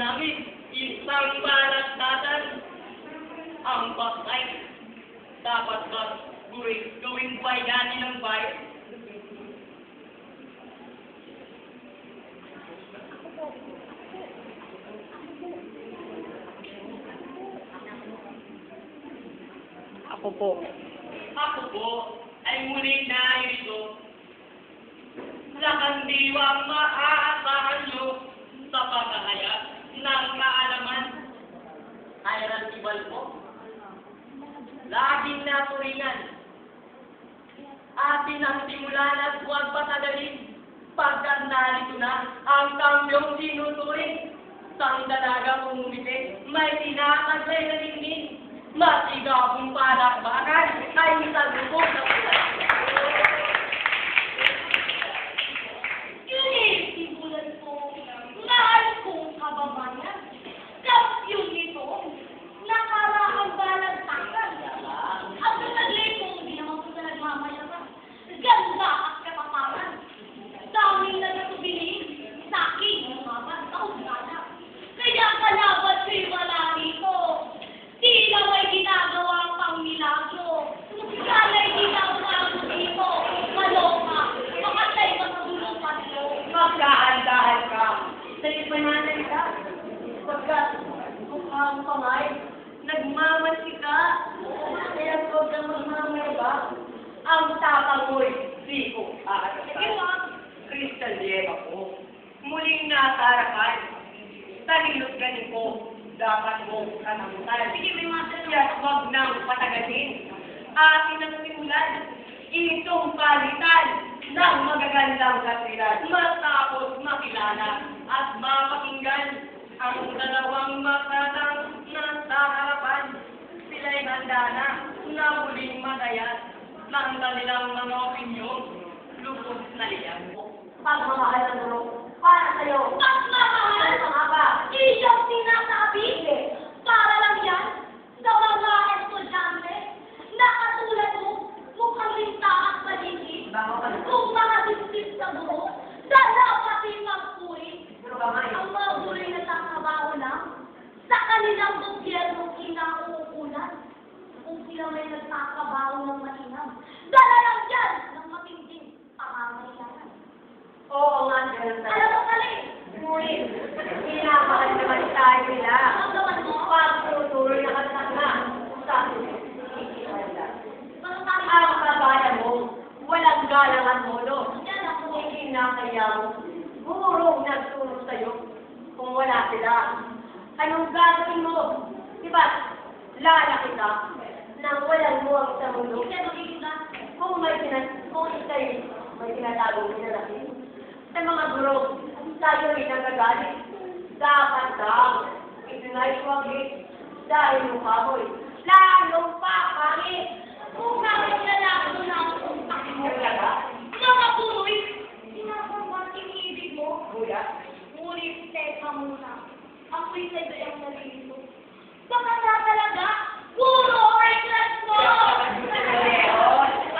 ang palatatan. Ang patay. Dapat ba gawing, gawing bayani ng bayan? Ako po. Ako po ay muling narito sa kandiwang maaasahan nyo sa pagkahayag ng kaalaman. Iron Tibal po. Laging naturingan. Atin ang simulan at huwag patagalin pagkat narito na ang kambyong sinuturing. Sang dalagang umumiti, may tinakaglay na ningning. Masigabong palakbakan ay isang lubog na Yun simulan ko, mahal kong kababayan. Kapyong nito, nakaraang balagtakan. Ang nalagay ko, hindi naman ko sa nagmamayaman. Ganda at katapangan. Daming nagatubiling sa akin, umaman, kaugana. Kaya kalaban ko'y wala rito. Tila may ginagawa pang milagro. Kala'y ginagawa mo dito. Maloka. Makatay ka sa bulupan mo. Magdahan-dahan ka sa ipananay ka. Pagkat mukhang pamay, nagmamasika. Kaya huwag kang magmamayaba. Ang tapang mo'y di ko aarakan. Crystal Diego po. Muling nasarakan. Tanilot ganin ko. Dapat mo kanamutan. Sige, may mga. Kaya huwag nang patagalin. Atin ang simulan. Itong palitan ng magagandang kasilan. Matapos makilala at mapakinggan ang dalawang makatang nasa harapan. Sila'y handa na na muling magayat ng kanilang mga opinyon. Lubos na liyan. Pagmamahal ng bro. Para sa'yo. Pagmamahal? Mga ba? Iyong sinasabi. Para lang yan sa mga estudyante na katulad mo, mukhang linta at maligid. Kung mga dipdip sa buho, dalapatin magpuri. Ang mga guri na tatabaho lang, sa kanilang gobyerno kinauukulan. Kung sila may nagtatabaho ng mainam, dala lang yan ng matinding pangangailangan. Oo nga, ganun Alam talaga. mo kali, Ngunit, pinapahal naman tayo nila. ang gawan mo, Pag tutuloy na katanga sa ikikanda. mga kali, Ang kabayan mo, walang galangan mo, no? yan ako, Hindi na kaya mo. Gurong nagturo sa'yo kung wala sila. Anong gagawin mo? Diba? Lalaki ka nang walang mo ang isang mundo. magiging na, Kung may tinan, kung ikay may tinatagong pinalaki, sa mga guro, tayo rin nagagalit. Dapat daw, itinay wagit dahil mukha mo'y lalong papangit. kung bakit na ako kung bakit mo Talaga? Mga punoy, sinasabat inibig mo, Kuya? ngunit teka muna, ako'y sa iyong nalilito. Baka na talaga, puro or class mo!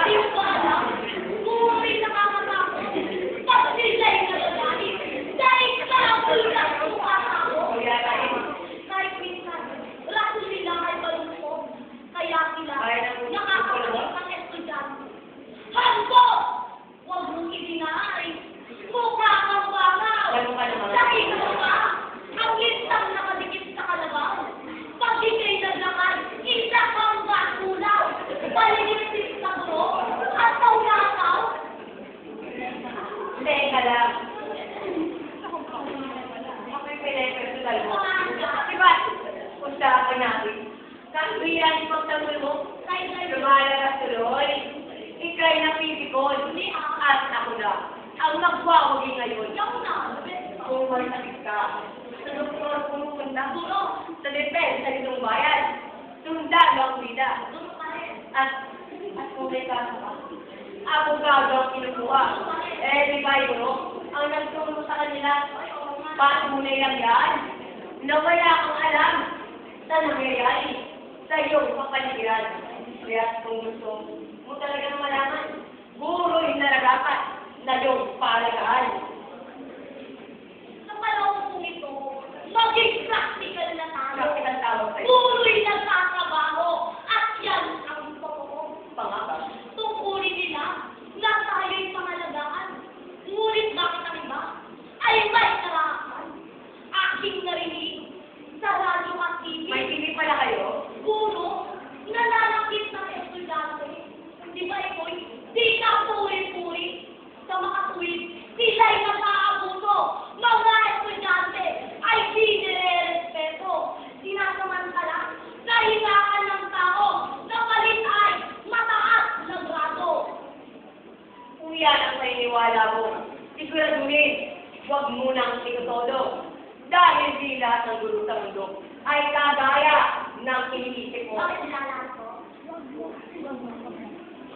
Di mo ba alam? Puro'y nakakatakot. Pag sila'y nagagalit, dahil sa ulang mukha ako. Kuya tayo. Kahit minsan, raso sila ay malungkot. Kaya sila, Ay, naku- nakakapagod ng estudyante. Hanko! Huwag mong idinay. Mukha kang bangaw. Ganun ka naman. Nakita mo ba? Ang lintang nakadikit sa kalabaw. Pag ikay naglakad, isa kang basulaw. Paligid sa buro, at taw-nakaw. Teka lang. Ako'y pinay-personal mo. Diba? Usapan natin. Kakriyan yung pagtanggol mo. Lumalakas tuloy. Ika'y napipikon. At ako na. Ang nagwawagi ngayon. Ikaw na, Kung may sakit sa doktor pumupunta mo. Sa depensa nitong bayan. Sundan ang bida. At, at kung may kaso ka, ako gagaw ang kinukuha. Eh, di ba yun? Ang nagturo sa kanila, patunay lang yan. Na wala kang alam sa nangyayari sa iyong kapaligiran. Kaya kung gusto mo talagang malaman, guro yung naragapat na iyong palagaan. Sa panahon kong ito, maging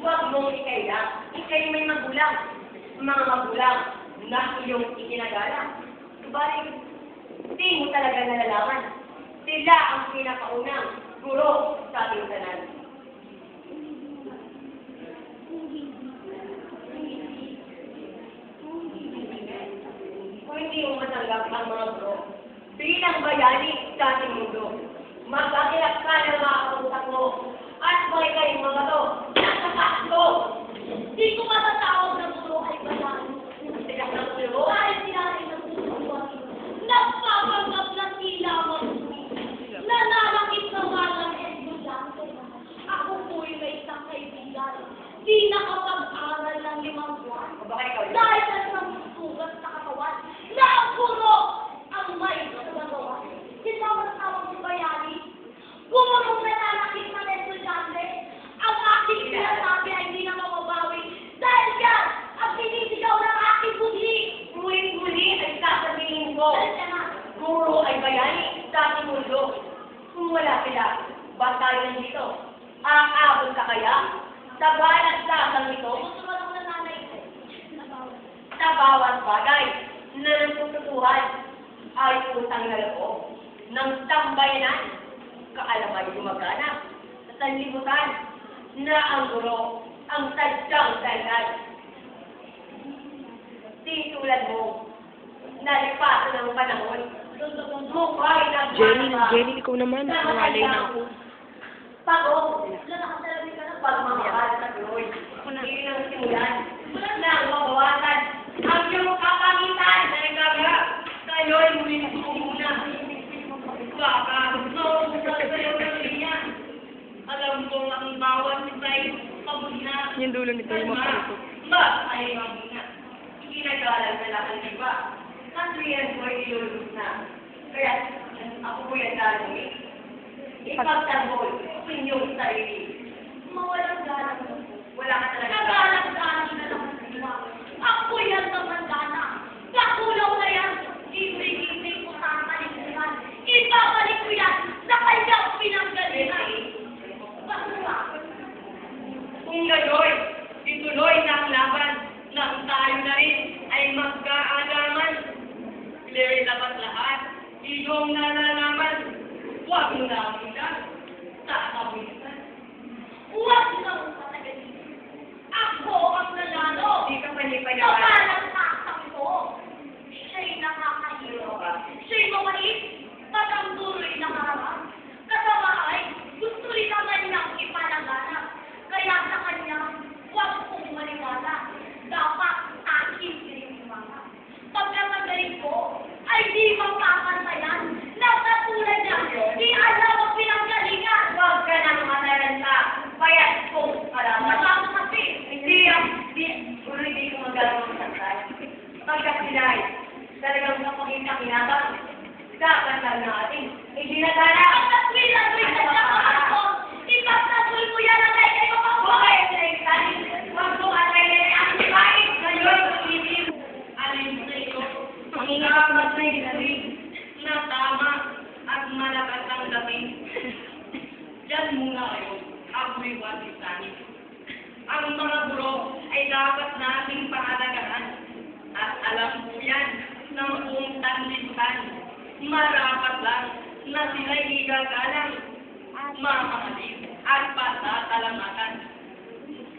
Huwag mong ikaya. Ikay may magulang. Mga magulang na iyong ikinagalang. Subalit, di mo talaga nalalaman. Sila ang pinakaunang guro sa ating tanan. Kung hindi mo matanggap ang mga guro, bilang bayani sa ating mundo, magkakilap ka ng mga kausap mo at kung ikay mga to, nasa sakto. Di ko matatawag na guro ay bayan. Tigas ng ulo. Dahil sila ay nagtutuwa. Nagpapanggap na sila magsumi. Nananakit na walang estudyante. Ako po'y may isang kaibigan. Di nakapag-aral ng limang buwan. O baka ikaw yun? Dahil sa isang sugat sa katawan, na ang puro ang may nagawa. Sinamang-samang si Bayani, pumulong nananakit ng estudyante. Ang aking sinasabi ay hindi na mababawi. Dahil yan, ang sinisigaw ng aking budli. Muli-muli ay sasabihin ko, Dahil ka na. guro ay bayani sa ating mundo. Kung wala sila, ba't tayo nandito? Aabot ka kaya? Sa balat sasang ito, Gusto mo lang ng nanay ko. Nabawal. sa bawat bagay na natututuhan ay utang na loob ng tambayanan. Kaalamay gumagana sa sanlibutan na ang guro ang sadyang dahilan. Di tulad mo, nalipasan ng panahon, Jenny, Jenny, ikaw naman. Nawalay na ako. Pagong, Wala nakasalabi ka na. pagmamahal sa Tuloy. Hindi lang simulan. Nang mabawasan ang iyong kapangitan. Teka tayo'y muli ko muna. Baka, mausap sa'yo ng linya. Alam ko ang bawat isa'y pabuna. Yung dulo nito yung mapalito. Ba, ay mamuna. Ginagalang na lang ang iba. Ang riyan ko'y ilulus na. Kaya, ako po yan lalungin. Ipagtanggol sa inyong sarili. Mawalang galang. Wala ka talaga. Nagalang-galang na lang sa iba. Ako yan tumanda na. Kakulaw na yan. Ibig-ibig ko sa kalikuhan. Ibabalik ko yan sa kanyang pinanggalingan. Bakla. Kung gayoy, ituloy na ang laban nang tayo na rin ay magkaalaman. Clear dapat lahat, iyong nalalaman. Huwag mo na ilan sa kabulitan. Huwag kang patagalin. Ako ang nanalo. Di ka panipayawan. Kapalang takang ko. Siya'y nakakahiro. Siya'y mawait. Patang dulo'y nakaharap. Kasama ay gusto rin naman niyang ipalaganap. Kaya sa kanya, huwag kong maniwala. Dapat akin pininiwala. Pagkakagaling ko, ay di magpapantayan. Nasa tulad niya, di alam ang pinanggalingan. Huwag ka nang mataranta. Payat kong alaman. Nakakasi. Hindi yan. Di, puro hindi ko magagawa sa tayo. Ay talagang kapakita kinabang. Lang natin. Idinadala. Ipagtatwilan mo yung nagkakaroon ko. Ipagtatwil mo yan ang kay mo Buhay sa ikali. Huwag mong atay ang bahay. Ngayon, pag-ibig. Alin sa iyo. Mangingat Dapat na ginawin na tama at malakas ang dating. Diyan muna kayo. Ako'y wasisanin. Ang mga buro ay dapat nating pahalagahan. Alam ko yan ng buong tanlibutan. Marapat lang na sila'y igagalang, mamahalin at pasatalamatan.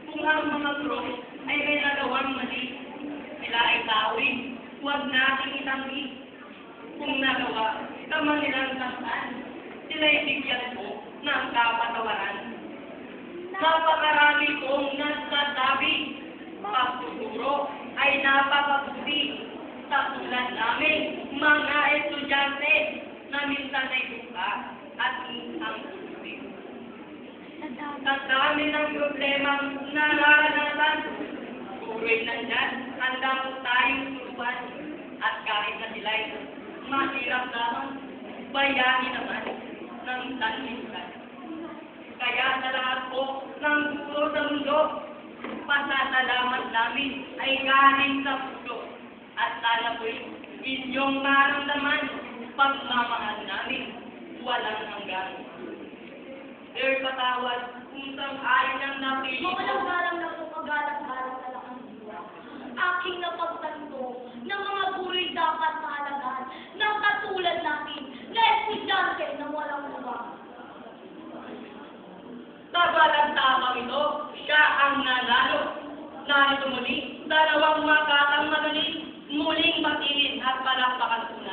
Kung ang mga buro ay may nagawang mali, sila ay tawin. Huwag nating itanggi. Kung nagawa, tama nilang saktan. Sila ay bigyan ko ng kapatawaran. Napakarami kong nasasabi. Pagtuturo ay napakabuti. Sa tulad namin, mga estudyante na minsan ay buka at minsan buti. Sa dami ng problemang nararanasan, tuloy nandyan, handa po tayong turuan. At kahit na sila'y mahirap lamang, bayani naman ng sanlibutan. Kaya sa lahat po ng guro sa mundo, pasasalamat namin ay galing sa puso. At sana po'y inyong maramdaman pagmamahal namin walang hanggan. Dear patawad, kung sang-ayon ang napili ko. Mawalang galang na po pagalang-galang na lang ang diwa. Aking napagtanto na mga buhay dapat mahalagaan ng katulad natin na estudyante na walang uwa. Tagalagtakang ito, siya ang nanalo. Narito muli muling batiin at palakpakan po